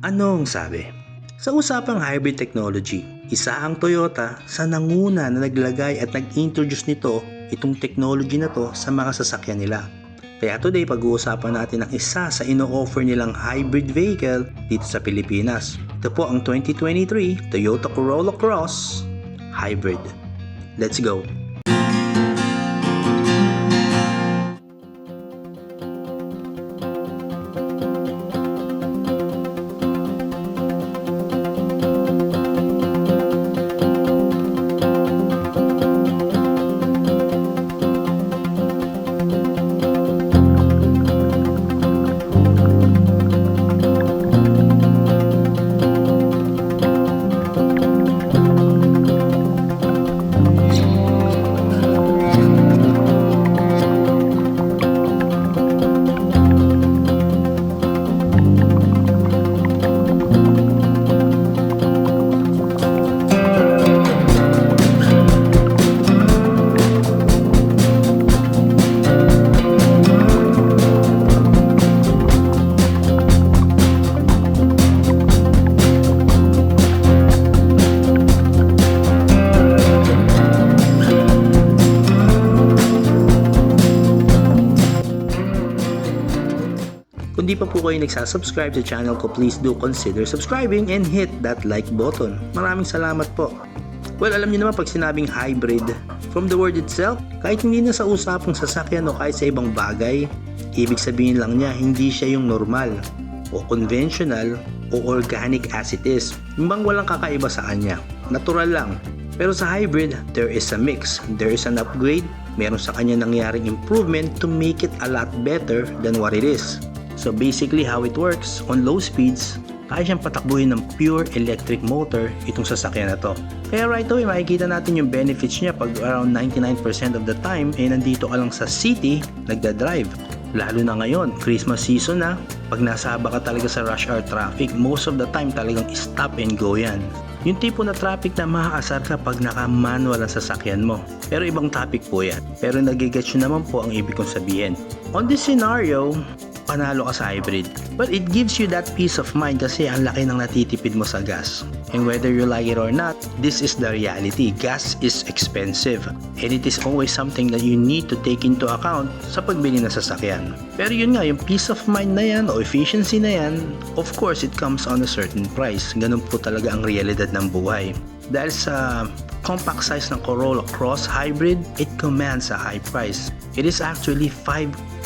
Anong sabi? Sa usapang hybrid technology, isa ang Toyota sa nanguna na naglagay at nag-introduce nito itong technology na to sa mga sasakyan nila. Kaya today pag-uusapan natin ang isa sa ino-offer nilang hybrid vehicle dito sa Pilipinas. Ito po ang 2023 Toyota Corolla Cross Hybrid. Let's go! Pa po kayo nagsasubscribe sa channel ko, please do consider subscribing and hit that like button. Maraming salamat po. Well, alam niyo naman pag sinabing hybrid, from the word itself, kahit hindi na sa usapang sasakyan o kahit sa ibang bagay, ibig sabihin lang niya hindi siya yung normal o conventional o organic as it is. Yung bang walang kakaiba sa kanya. Natural lang. Pero sa hybrid, there is a mix. There is an upgrade. Meron sa kanya nangyaring improvement to make it a lot better than what it is. So basically how it works, on low speeds, kaya siyang patakbuhin ng pure electric motor itong sasakyan na to. Kaya right away makikita natin yung benefits niya pag around 99% of the time eh nandito ka lang sa city nagda-drive. Lalo na ngayon, Christmas season na, pag nasaba ka talaga sa rush hour traffic, most of the time talagang stop and go yan. Yung tipo na traffic na maaasar ka pag naka-manual ang sasakyan mo. Pero ibang topic po yan. Pero nagigets nyo naman po ang ibig kong sabihin. On this scenario, panalo ka sa hybrid. But it gives you that peace of mind kasi ang laki ng natitipid mo sa gas. And whether you like it or not, this is the reality. Gas is expensive. And it is always something that you need to take into account sa pagbili ng sasakyan. Pero yun nga, yung peace of mind na yan o efficiency na yan, of course, it comes on a certain price. Ganun po talaga ang realidad ng buhay. Dahil sa compact size ng Corolla Cross Hybrid, it commands a high price. It is actually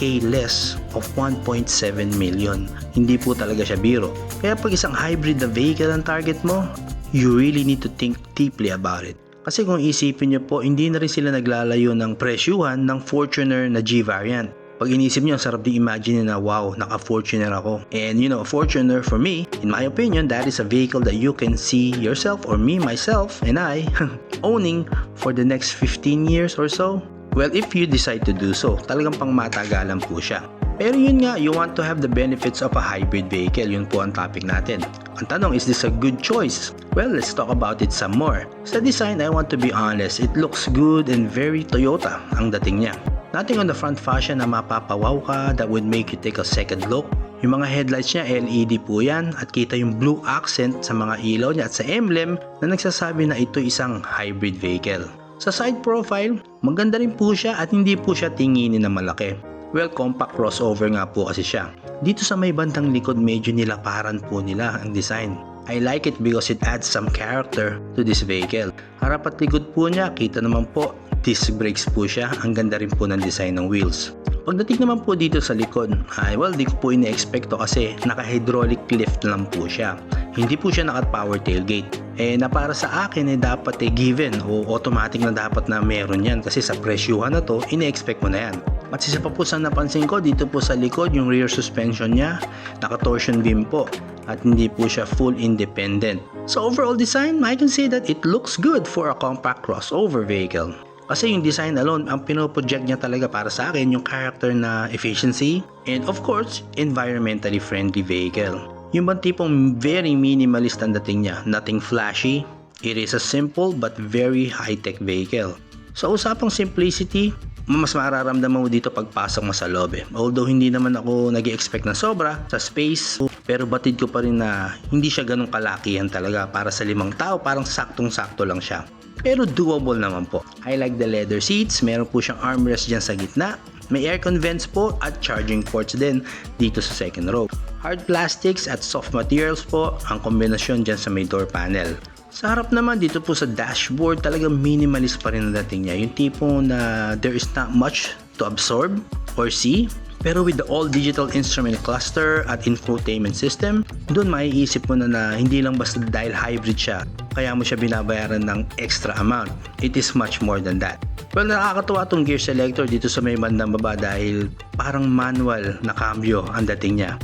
5k less of 1.7 million. Hindi po talaga siya biro. Kaya pag isang hybrid na vehicle ang target mo, you really need to think deeply about it. Kasi kung isipin nyo po, hindi na rin sila naglalayo ng presyuhan ng Fortuner na G-Variant. Pag inisip nyo, ang sarap di imagine na wow, naka-Fortuner ako. And you know, Fortuner for me, in my opinion, that is a vehicle that you can see yourself or me, myself, and I owning for the next 15 years or so. Well, if you decide to do so, talagang pang matagalan po siya. Pero yun nga, you want to have the benefits of a hybrid vehicle. Yun po ang topic natin. Ang tanong, is this a good choice? Well, let's talk about it some more. Sa design, I want to be honest, it looks good and very Toyota ang dating niya. Nothing on the front fascia na mapapawaw ka that would make you take a second look. Yung mga headlights niya LED po yan at kita yung blue accent sa mga ilaw niya at sa emblem na nagsasabi na ito isang hybrid vehicle. Sa side profile, maganda rin po siya at hindi po siya tinginin na malaki. Well, compact crossover nga po kasi siya. Dito sa may bandang likod medyo nilaparan po nila ang design. I like it because it adds some character to this vehicle. Harap at likod po niya, kita naman po, disc brakes po siya. Ang ganda rin po ng design ng wheels. Pagdating naman po dito sa likod, ay well, di ko po ina-expect kasi naka-hydraulic lift lang po siya. Hindi po siya naka-power tailgate. Eh, na para sa akin, eh, dapat eh, given o automatic na dapat na meron yan kasi sa presyuhan na to, ina-expect mo na yan. At isa pa po sa napansin ko, dito po sa likod, yung rear suspension niya, naka-torsion beam po at hindi po siya full independent. So overall design, I can say that it looks good for a compact crossover vehicle. Kasi yung design alone, ang pinoproject niya talaga para sa akin yung character na efficiency and of course, environmentally friendly vehicle. Yung bang tipong very minimalist ang dating niya, nothing flashy, it is a simple but very high-tech vehicle. Sa usapang simplicity, mas mararamdaman mo dito pagpasok mo sa loob eh. Although hindi naman ako nag expect ng sobra sa space, pero batid ko pa rin na hindi siya ganun kalakihan talaga para sa limang tao, parang saktong-sakto lang siya. Pero doable naman po. I like the leather seats, meron po siyang armrest dyan sa gitna, may aircon vents po at charging ports din dito sa second row. Hard plastics at soft materials po ang kombinasyon dyan sa may door panel. Sa harap naman dito po sa dashboard talagang minimalist pa rin ang dating niya. Yung tipo na there is not much to absorb or see. Pero with the all digital instrument cluster at infotainment system, doon maiisip mo na na hindi lang basta dahil hybrid siya, kaya mo siya binabayaran ng extra amount. It is much more than that. Well, nakakatuwa tong gear selector dito sa may bandang baba dahil parang manual na cambio ang dating niya.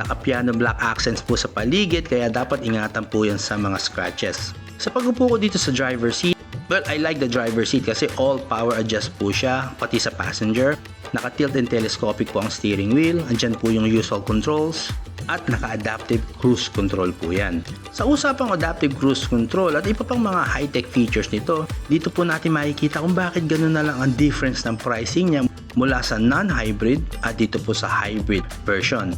Naka-piano black accents po sa paligid kaya dapat ingatan po yan sa mga scratches. Sa pag-upo ko dito sa driver seat, well, I like the driver seat kasi all power adjust po siya, pati sa passenger. Naka-tilt and telescopic po ang steering wheel, andyan po yung usual controls, at naka-adaptive cruise control po yan. Sa usapang adaptive cruise control at iba pang mga high-tech features nito, dito po natin makikita kung bakit ganun na lang ang difference ng pricing niya mula sa non-hybrid at dito po sa hybrid version.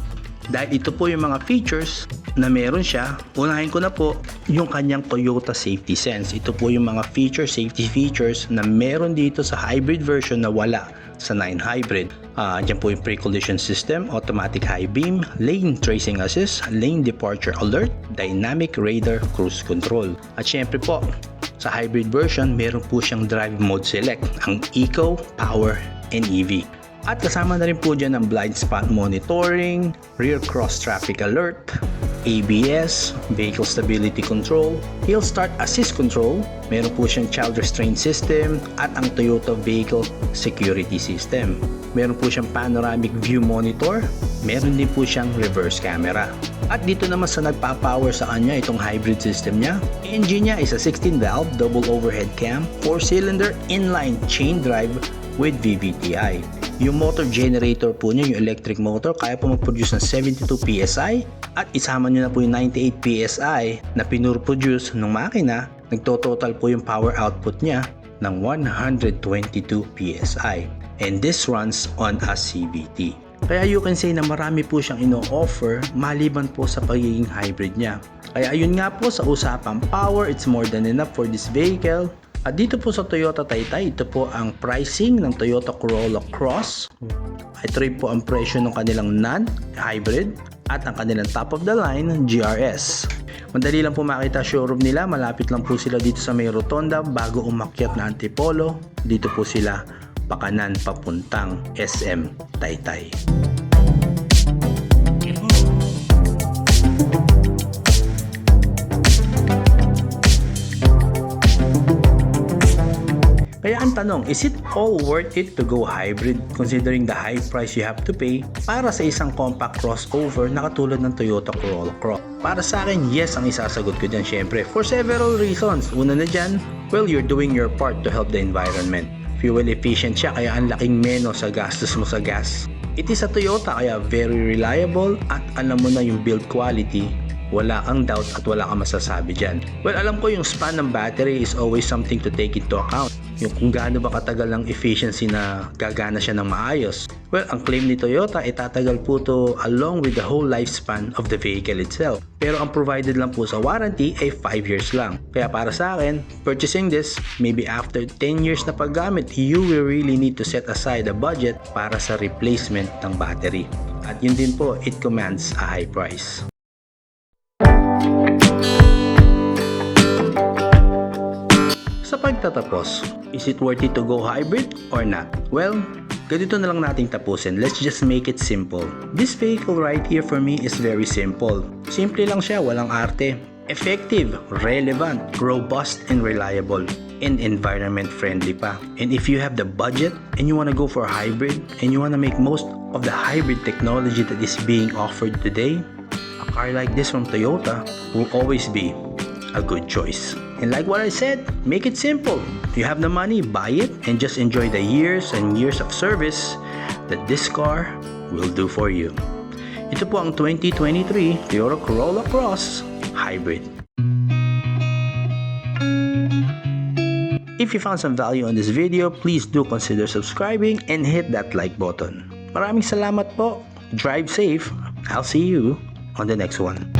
Dahil ito po yung mga features na meron siya, unahin ko na po yung kanyang Toyota Safety Sense. Ito po yung mga feature, safety features na meron dito sa hybrid version na wala sa 9 hybrid. Uh, dyan po yung pre-collision system, automatic high beam, lane tracing assist, lane departure alert, dynamic radar cruise control. At syempre po, sa hybrid version, meron po siyang drive mode select, ang Eco, Power, and EV. At kasama na rin po dyan ang blind spot monitoring, rear cross traffic alert, ABS, vehicle stability control, hill start assist control, meron po siyang child restraint system at ang Toyota vehicle security system. Meron po siyang panoramic view monitor, meron din po siyang reverse camera. At dito naman sa nagpa-power sa kanya itong hybrid system niya, engine niya is a 16 valve double overhead cam, 4 cylinder inline chain drive with VVTi. Yung motor generator po niya, yung electric motor, kaya po mag-produce ng 72 PSI at isama nyo na po yung 98 PSI na pinurproduce ng makina, nagtototal po yung power output niya ng 122 PSI. And this runs on a CVT. Kaya you can say na marami po siyang ino-offer maliban po sa pagiging hybrid niya. Kaya ayun nga po sa usapang power, it's more than enough for this vehicle. At dito po sa Toyota Taytay, ito po ang pricing ng Toyota Corolla Cross. Ito rin po ang presyo ng kanilang non-hybrid at ang kanilang top of the line GRS. Madali lang po makita showroom nila, malapit lang po sila dito sa may rotonda bago umakyat na Antipolo. Dito po sila pakanan papuntang SM Taytay. Kaya ang tanong, is it all worth it to go hybrid considering the high price you have to pay para sa isang compact crossover na katulad ng Toyota Corolla Cross? Para sa akin, yes ang isasagot ko dyan syempre for several reasons. Una na dyan, well, you're doing your part to help the environment. Fuel efficient siya kaya ang laking meno sa gastos mo sa gas. It is a Toyota kaya very reliable at alam mo na yung build quality wala kang doubt at wala kang masasabi dyan. Well, alam ko yung span ng battery is always something to take into account. Yung kung gaano ba katagal ang efficiency na gagana siya ng maayos. Well, ang claim ni Toyota ay tatagal po to along with the whole lifespan of the vehicle itself. Pero ang provided lang po sa warranty ay 5 years lang. Kaya para sa akin, purchasing this, maybe after 10 years na paggamit, you will really need to set aside a budget para sa replacement ng battery. At yun din po, it commands a high price. Pagtatapos, is it worth it to go hybrid or not? Well, ganito na lang nating tapusin. Let's just make it simple. This vehicle right here for me is very simple. Simple lang siya, walang arte. Effective, relevant, robust, and reliable. And environment friendly pa. And if you have the budget and you want to go for hybrid and you want to make most of the hybrid technology that is being offered today, a car like this from Toyota will always be a good choice. And like what I said, make it simple. If you have the money, buy it and just enjoy the years and years of service that this car will do for you. Ito po ang 2023 Toyota Corolla Cross Hybrid. If you found some value on this video, please do consider subscribing and hit that like button. Maraming salamat po. Drive safe. I'll see you on the next one.